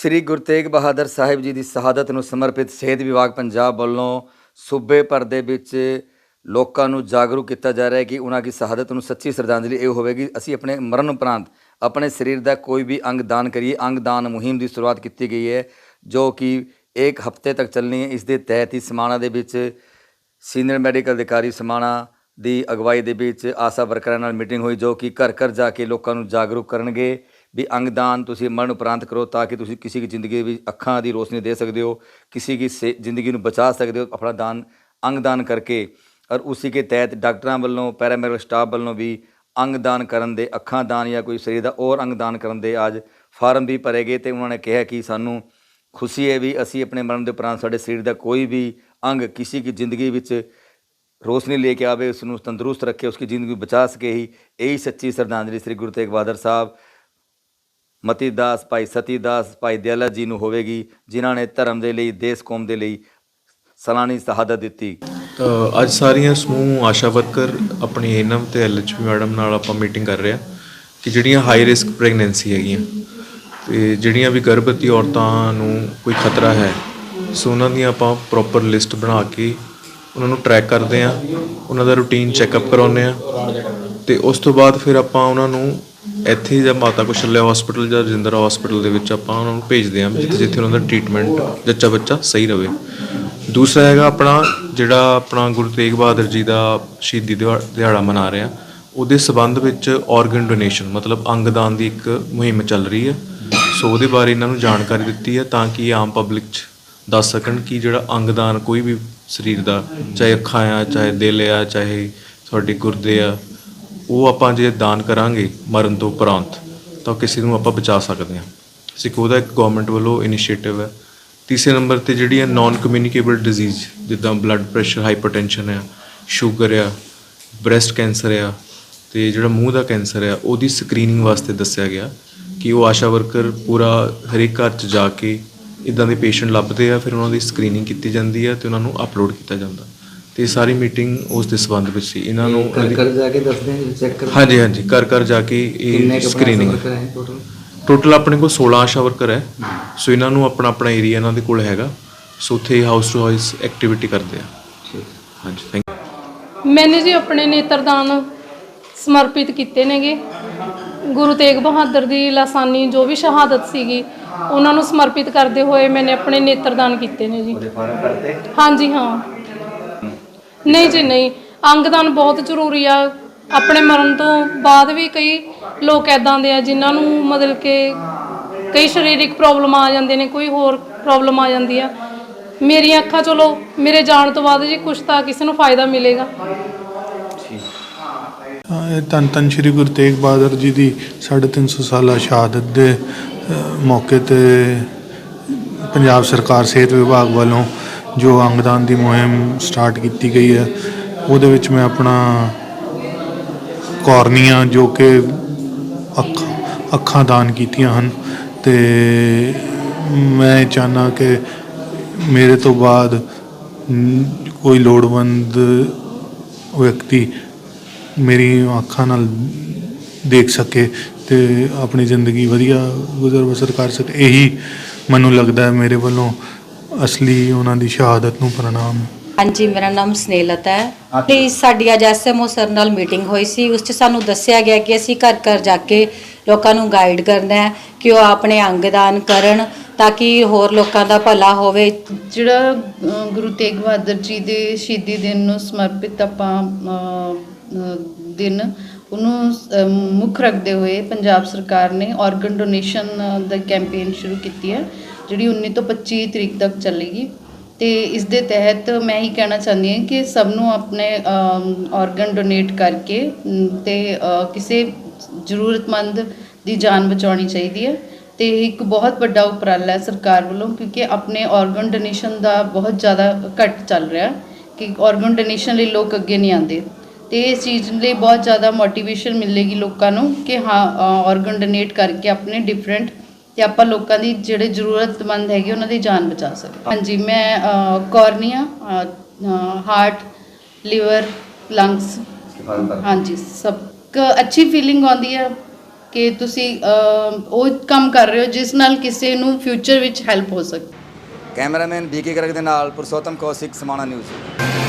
ਸ੍ਰੀ ਗੁਰੂ ਤੇਗ ਬਹਾਦਰ ਸਾਹਿਬ ਜੀ ਦੀ ਸ਼ਹਾਦਤ ਨੂੰ ਸਮਰਪਿਤ ਸਿਹਤ ਵਿਭਾਗ ਪੰਜਾਬ ਵੱਲੋਂ ਸੂਬੇ ਭਰ ਦੇ ਵਿੱਚ ਲੋਕਾਂ ਨੂੰ ਜਾਗਰੂਕ ਕੀਤਾ ਜਾ ਰਿਹਾ ਹੈ ਕਿ ਉਹਨਾਂ ਦੀ ਸ਼ਹਾਦਤ ਨੂੰ ਸੱਚੀ ਸ਼ਰਧਾਂਜਲੀ ਇਹ ਹੋਵੇਗੀ। ਅਸੀਂ ਆਪਣੇ ਮਰਨ ਉਪਰੰਤ ਆਪਣੇ ਸਰੀਰ ਦਾ ਕੋਈ ਵੀ ਅੰਗ ਦਾਨ ਕਰੀਏ। ਅੰਗ ਦਾਨ ਮੁਹਿੰਮ ਦੀ ਸ਼ੁਰੂਆਤ ਕੀਤੀ ਗਈ ਹੈ, ਜੋ ਕਿ ਇੱਕ ਹਫ਼ਤੇ ਤੱਕ ਚੱਲਣੀ ਹੈ। ਇਸ ਦੇ ਤਹਿਤ ਹੀ ਸਮਾਣਾ ਦੇ ਵਿੱਚ ਸੀਨੀਅਰ ਮੈਡੀਕਲ ਅਧਿਕਾਰੀ ਸਮਾਣਾ ਦੀ ਅਗਵਾਈ ਦੇ ਵਿੱਚ ਆਸਾ ਵਰਕਰਾਂ ਨਾਲ ਮੀਟਿੰਗ ਹੋਈ, ਜੋ ਕਿ ਘਰ ਘਰ ਜਾ ਕੇ ਲੋਕਾਂ ਨੂੰ ਜਾਗਰੂਕ ਕਰਨਗੇ। ਵੀ ਅੰਗਦਾਨ ਤੁਸੀਂ ਮਰਨ ਉਪਰੰਤ ਕਰੋ ਤਾਂ ਕਿ ਤੁਸੀਂ ਕਿਸੇ ਦੀ ਜ਼ਿੰਦਗੀ ਵਿੱਚ ਅੱਖਾਂ ਦੀ ਰੋਸ਼ਨੀ ਦੇ ਸਕਦੇ ਹੋ, ਕਿਸੇ ਦੀ ਸੇ- ਜ਼ਿੰਦਗੀ ਨੂੰ ਬਚਾ ਸਕਦੇ ਹੋ, ਆਪਣਾ ਦਾਨ, ਅੰਗਦਾਨ ਕਰਕੇ। ਔਰ ਉਸੇ ਕੇ ਤਹਿਤ ਡਾਕਟਰਾਂ ਵੱਲੋਂ, ਪੈਰਾਮੈਡੀਕਲ ਸਟਾਫ ਵੱਲੋਂ ਵੀ ਅੰਗਦਾਨ ਕਰਨ ਦੇ, ਅੱਖਾਂ ਦਾਨ ਜਾਂ ਕੋਈ ਸਰੀਰ ਦਾ ਹੋਰ ਅੰਗਦਾਨ ਕਰਨ ਦੇ ਅੱਜ ਫਾਰਮ ਵੀ ਭਰੇ ਗਏ ਤੇ ਉਹਨਾਂ ਨੇ ਕਿਹਾ ਕਿ ਸਾਨੂੰ ਖੁਸ਼ੀ ਹੈ ਵੀ ਅਸੀਂ ਆਪਣੇ ਮਰਨ ਦੇ ਉਪਰੰਤ ਸਾਡੇ ਸਰੀਰ ਦਾ ਕੋਈ ਵੀ ਅੰਗ ਕਿਸੇ ਦੀ ਜ਼ਿੰਦਗੀ ਵਿੱਚ ਰੋਸ਼ਨੀ ਲੈ ਕੇ ਆਵੇ ਉਸ ਨੂੰ ਤੰਦਰੁਸਤ ਰੱਖੇ ਉਸ ਉਸकी ਜ਼ਿੰਦਗੀ ਨੂੰ ਬਚਾ ਸਕੇ ਹੀ। ਇਹੀ ਸੱਚੀ ਸ਼ਰਧਾਂਜਲੀ ਸ੍ਰੀ ਗੁਰੂ ਤੇਗ ਬਹਾਦਰ ਸਾਹਿਬ। ਮਤੀ ਦਾਸ ਭਾਈ ਸਤੀ ਦਾਸ ਭਾਈ ਦਿਆਲਾ ਜੀ ਨੂੰ ਹੋਵੇਗੀ, ਜਿਨ੍ਹਾਂ ਨੇ ਧਰਮ ਦੇ ਲਈ, ਦੇਸ਼ ਕੌਮ ਦੇ ਲਈ ਸਲਾਨੀ ਸ਼ਹਾਦਤ ਦਿੱਤੀ। ਅੱਜ ਸਾਰੀਆਂ ਸਮੂਹ ਆਸ਼ਾ ਵਰਕਰ ਆਪਣੀ ਏਨਮ ਤੇ ਐਲਐਚਪੀ ਮੈਡਮ ਨਾਲ ਆਪਾਂ ਮੀਟਿੰਗ ਕਰ ਰਹੇ ਹਾਂ ਕਿ ਜਿਹੜੀਆਂ ਹਾਈ ਰਿਸਕ ਪ੍ਰੈਗਨੈਂਸੀ ਹੈਗੀਆਂ ਤੇ ਜਿਹੜੀਆਂ ਵੀ ਗਰਭਵਤੀ ਔਰਤਾਂ ਨੂੰ ਕੋਈ ਖਤਰਾ ਹੈ, ਸੋ ਉਹਨਾਂ ਦੀਆਂ ਆਪਾਂ ਪ੍ਰੋਪਰ ਲਿਸਟ ਬਣਾ ਕੇ ਉਹਨਾਂ ਨੂੰ ਟਰੈਕ ਕਰਦੇ ਹਾਂ, ਉਹਨਾਂ ਦਾ ਰੂਟੀਨ ਚੈੱਕਅਪ ਕਰਾਉਂਦੇ ਹਾਂ ਤੇ ਉਸ ਤੋਂ ਬਾਅਦ ਫਿਰ ਆਪਾਂ ਉਹਨਾਂ ਨੂੰ ਇੱਥੇ ਜਾਂ ਮਾਤਾ ਕੁਸ਼ਲਿਆ ਹਸਪੀਟਲ ਜਾਂ ਰਜਿੰਦਰਾ ਹਸਪੀਟਲ ਦੇ ਵਿੱਚ ਆਪਾਂ ਉਹਨਾਂ ਨੂੰ ਭੇਜਦੇ ਹਾਂ ਜਿੱਥੇ ਜਿੱਥੇ ਉਹਨਾਂ ਦਾ ਟ੍ਰੀਟਮੈਂਟ ਜੱਚਾ ਬੱਚਾ ਸਹੀ ਰਵੇ ਦੂਸਰਾ ਹੈਗਾ ਆਪਣਾ ਜਿਹੜਾ ਆਪਣਾ ਗੁਰੂ ਤੇਗ ਬਹਾਦਰ ਜੀ ਦਾ ਸ਼ਹੀਦੀ ਦਿਹਾ- ਦਿਹਾੜਾ ਮਨਾ ਰਹੇ ਆ, ਉਹਦੇ ਸਬੰਧ ਵਿੱਚ ਆਰਗਨ ਡੋਨੇਸ਼ਨ ਮਤਲਬ ਅੰਗਦਾਨ ਦੀ ਇੱਕ ਮੁਹਿੰਮ ਚੱਲ ਰਹੀ ਹੈ। ਸੋ ਉਹਦੇ ਬਾਰੇ ਇਹਨਾਂ ਨੂੰ ਜਾਣਕਾਰੀ ਦਿੱਤੀ ਹੈ ਤਾਂ ਕਿ ਆਮ ਪਬਲਿਕ 'ਚ ਦੱਸ ਸਕਣ ਕਿ ਜਿਹੜਾ ਅੰਗਦਾਨ ਕੋਈ ਵੀ ਸਰੀਰ ਦਾ, ਚਾਹੇ ਅੱਖਾਂ ਆ, ਚਾਹੇ ਦਿਲ ਆ, ਚਾਹੇ ਤੁਹਾਡੇ ਗੁਰਦੇ ਆ ਉਹ ਆਪਾਂ ਜੇ ਦਾਨ ਕਰਾਂਗੇ ਮਰਨ ਤੋਂ ਉਪਰੰਤ, ਤਾਂ ਕਿਸੇ ਨੂੰ ਆਪਾਂ ਬਚਾ ਸਕਦੇ ਹਾਂ। ਸਿੱਖ ਉਹਦਾ ਇੱਕ ਗਵਰਨਮੈਂਟ ਵੱਲੋਂ ਇਨੀਸ਼ੀਏਟਿਵ ਹੈ। ਤੀਸਰੇ ਨੰਬਰ ਤੇ ਜਿਹੜੀਆਂ ਨਾਨ ਕਮਿਊਨੀਕੇਬਲ ਡਿਜ਼ੀਜ਼ ਜਿੱਦਾਂ ਬਲੱਡ ਪ੍ਰੈਸ਼ਰ ਹਾਈਪਰਟੈਂਸ਼ਨ ਆ ਸ਼ੂਗਰ ਆ ਬ੍ਰੈਸਟ ਕੈਂਸਰ ਆ, ਤੇ ਜਿਹੜਾ ਮੂੰਹ ਦਾ ਕੈਂਸਰ ਆ, ਉਹਦੀ ਸਕਰੀਨਿੰਗ ਵਾਸਤੇ ਦੱਸਿਆ ਗਿਆ ਕਿ ਉਹ ਆਸ਼ਾ ਵਰਕਰ ਪੂਰਾ ਹਰੇਕ ਘਰ 'ਚ ਜਾ ਕੇ ਇਦਾਂ ਦੇ ਪੇਸ਼ੈਂਟ ਲੱਭਦੇ ਆ, ਫਿਰ ਉਹਨਾਂ ਦੀ ਸਕਰੀਨਿੰਗ ਕੀਤੀ ਜਾਂਦੀ ਆ ਤੇ ਉਹਨਾਂ ਨੂੰ ਅਪਲੋਡ ਕੀਤਾ ਜਾਂਦਾ। ਤੇ ਇਹ ਸਾਰੀ ਮੀਟਿੰਗ ਉਸ ਦੇ ਸੰਬੰਧ ਵਿੱਚ ਸੀ। ਇਹਨਾਂ ਨੂੰ ਘਰ ਘਰ ਜਾ ਕੇ ਦੱਸਦੇ ਹਾਂ ਚੈੱਕ ਕਰ ਹਾਂਜੀ ਹਾਂਜੀ। ਘਰ ਘਰ ਜਾ ਕੇ ਇਹ ਸਕਰੀਨਿੰਗ ਟੋਟਲ ਟੋਟਲ ਆਪਣੇ ਕੋਲ 16 ਆਸ਼ਾ ਵਰਕਰ ਹੈ। ਸੋ ਇਹਨਾਂ ਨੂੰ ਆਪਣਾ ਆਪਣਾ ਏਰੀਆ ਇਹਨਾਂ ਦੇ ਕੋਲ ਹੈਗਾ। ਸੋ ਉੱਥੇ ਹਾਊਸ ਟੂ ਹਾਊਸ ਐਕਟੀਵਿਟੀ ਕਰਦੇ ਆ। ਹਾਂਜੀ ਥੈਂਕ ਮੈਨੇ ਜੀ ਆਪਣੇ ਨੇਤਰਦਾਨ ਸਮਰਪਿਤ ਕੀਤੇ ਨੇਗੇ। ਗੁਰੂ ਤੇਗ ਬਹਾਦਰ ਦੀ ਲਾਸਾਨੀ ਜੋ ਵੀ ਸ਼ਹਾਦਤ ਸੀਗੀ ਉਹਨਾਂ ਨੂੰ ਸਮਰਪਿਤ ਕਰਦੇ ਹੋਏ ਮੈਨੇ ਆਪਣੇ ਨੇਤਰਦਾਨ ਕੀਤੇ ਨੇ ਜੀ। ਹਾਂਜੀ ਹਾਂ। ਨਹੀਂ ਜੀ ਨਹੀਂ। ਅੰਗਦਾਨ ਬਹੁਤ ਜ਼ਰੂਰੀ ਆ। ਆਪਣੇ ਮਰਨ ਤੋਂ ਬਾਅਦ ਵੀ ਕਈ ਲੋਕ ਐਦਾਂ ਦੇ ਆ ਜਿਨ੍ਹਾਂ ਨੂੰ ਮਤਲਬ ਕਿ ਕਈ ਸਰੀਰਕ ਪ੍ਰੋਬਲਮ ਆ ਜਾਂਦੇ ਨੇ ਕੋਈ ਹੋਰ ਪ੍ਰੋਬਲਮ ਆ ਜਾਂਦੀ ਆ। ਮੇਰੀਆਂ ਅੱਖਾਂ ਚਲੋ ਮੇਰੇ ਜਾਣ ਤੋਂ ਬਾਅਦ ਜੀ ਕੁਛ ਤਾਂ ਕਿਸੇ ਨੂੰ ਫਾਇਦਾ ਮਿਲੇਗਾ। ਹਾਂ, ਇਹ ਧੰਨ ਧੰਨ ਸ਼੍ਰੀ ਗੁਰੂ ਤੇਗ ਬਹਾਦਰ ਜੀ ਦੀ 350 ਸਾਲਾ ਸ਼ਹਾਦਤ ਦੇ ਅ, ਮੌਕੇ ਤੇ ਪੰਜਾਬ ਸਰਕਾਰ ਸਿਹਤ ਵਿਭਾਗ ਵੱਲੋਂ ਜੋ ਅੰਗਦਾਨ ਦੀ ਮੁਹਿੰਮ ਸਟਾਰਟ ਕੀਤੀ ਗਈ ਹੈ, ਉਹਦੇ ਵਿੱਚ ਮੈਂ ਆਪਣਾ ਕੋਰਨੀਆ ਜੋ ਕਿ ਅੱਖ, ਅੱਖਾਂ ਦਾਨ ਕੀਤੀਆਂ ਹਨ ਤੇ ਮੈਂ ਚਾਹਨਾ ਕਿ ਮੇਰੇ ਤੋਂ ਬਾਅਦ ਕੋਈ ਲੋੜਵੰਦ ਵਿਅਕਤੀ ਮੇਰੀ ਅੱਖਾਂ ਨਾਲ ਦੇਖ ਸਕੇ ਤੇ ਆਪਣੀ ਜ਼ਿੰਦਗੀ ਵਧੀਆ ਗੁਜ਼ਰ ਬਸਰ ਕਰ ਸਕੇ, ਇਹੀ ਮੈਨੂੰ ਲੱਗਦਾ ਹੈ ਮੇਰੇ ਵੱਲੋਂ। ਅਸਲੀ ਉਹਨਾਂ ਦੀ ਸ਼ਹਾਦਤ ਨੂੰ ਪ੍ਰਣਾਮ। ਹਾਂਜੀ ਮੇਰਾ ਨਾਮ ਸਨੇਹਲਤਾ ਹੈ। ਤੇ ਸਾਡੀ ਅੱਜ ਐਸਐਮਓ ਸਰ ਨਾਲ ਮੀਟਿੰਗ ਹੋਈ ਸੀ। ਉਸ 'ਚ ਸਾਨੂੰ ਦੱਸਿਆ ਗਿਆ ਕਿ ਅਸੀਂ ਘਰ ਘਰ ਜਾ ਕੇ ਲੋਕਾਂ ਨੂੰ ਗਾਈਡ ਕਰਨਾ ਹੈ ਕਿ ਉਹ ਆਪਣੇ ਅੰਗਦਾਨ ਕਰਨ ਤਾਂ ਕਿ ਹੋਰ ਲੋਕਾਂ ਦਾ ਭਲਾ ਹੋਵੇ। ਜਿਹੜਾ ਅ, ਗੁਰੂ ਤੇਗ ਬਹਾਦਰ ਜੀ ਦੇ ਸ਼ਹੀਦੀ ਦਿਨ ਨੂੰ ਸਮਰਪਿਤ ਆਪਾਂ ਅ, ਅ, ਦਿਨ ਉਹਨੂੰ ਅ, ਮੁੱਖ ਰੱਖਦੇ ਹੋਏ ਪੰਜਾਬ ਸਰਕਾਰ ਨੇ ਆਰਗਨ ਡੋਨੇਸ਼ਨ ਦਾ ਕੈਂਪੇਨ ਸ਼ੁਰੂ ਕੀਤੀ ਹੈ। ਜਿਹੜੀ 19 ਤੋਂ 25 ਤਰੀਕ ਤੱਕ ਚੱਲੇਗੀ। ਤੇ ਇਸ ਦੇ ਤਹਿਤ ਮੈਂ ਹੀ ਕਹਿਣਾ ਚਾਹੁੰਦੀ ਹਾਂ ਕਿ ਸਭ ਨੂੰ ਆਪਣੇ ਆਰਗਨ ਡੋਨੇਟ ਕਰਕੇ ਅਮ, ਤੇ ਕਿਸੇ ਜ਼ਰੂਰਤਮੰਦ ਦੀ ਜਾਨ ਬਚਾਉਣੀ ਚਾਹੀਦੀ ਹੈ। ਤੇ ਇੱਕ ਬਹੁਤ ਵੱਡਾ ਉਪਰਾਲਾ ਹੈ ਸਰਕਾਰ ਵੱਲੋਂ ਕਿਉਂਕਿ ਆਪਣੇ ਆਰਗਨ ਡੋਨੇਸ਼ਨ ਦਾ ਬਹੁਤ ਜ਼ਿਆਦਾ ਘੱਟ ਚੱਲ ਰਿਹਾ ਕਿ ਆਰਗਨ ਡੋਨੇਸ਼ਨ ਲਈ ਲੋਕ ਅੱਗੇ ਨਹੀਂ ਆਉਂਦੇ। ਤੇ ਇਸ ਚੀਜ਼ ਲਈ ਬਹੁਤ ਜ਼ਿਆਦਾ ਮੋਟੀਵੇਸ਼ਨ ਮਿਲੇਗੀ ਲੋਕਾਂ ਨੂੰ ਕਿ ਹਾਂ ਆਰਗਨ ਡੋਨੇਟ ਕਰਕੇ ਆਪਣੇ ਡਿਫਰੈਂਟ ਤੇ ਆਪਾਂ ਲੋਕਾਂ ਦੀ ਜਿਹੜੇ ਜ਼ਰੂਰਤਮੰਦ ਹੈਗੇ ਉਹਨਾਂ ਦੀ ਜਾਨ ਬਚਾ ਸਕਦੇ ਹਾਂਜੀ ਮੈਂ ਕੋਰਨੀਆ ਹਾਰਟ ਲਿਵਰ ਲੰਗਸ ਹਾਂਜੀ ਸਭ ਅੱਛੀ ਫੀਲਿੰਗ ਆਉਂਦੀ ਹੈ ਕਿ ਤੁਸੀਂ ਉਹ ਕੰਮ ਕਰ ਰਹੇ ਹੋ ਜਿਸ ਨਾਲ ਕਿਸੇ ਨੂੰ ਫਿਊਚਰ ਵਿੱਚ ਹੈਲਪ ਹੋ ਸਕੇ। ਕੈਮਰਾਮੈਨ ਬੀਕੇ ਗਰਗ ਦੇ ਨਾਲ ਪੁਰਸ਼ੋਤਮ ਕੌਸ਼ਿਕ ਸਮਾਣਾ ਨਿਊਜ਼।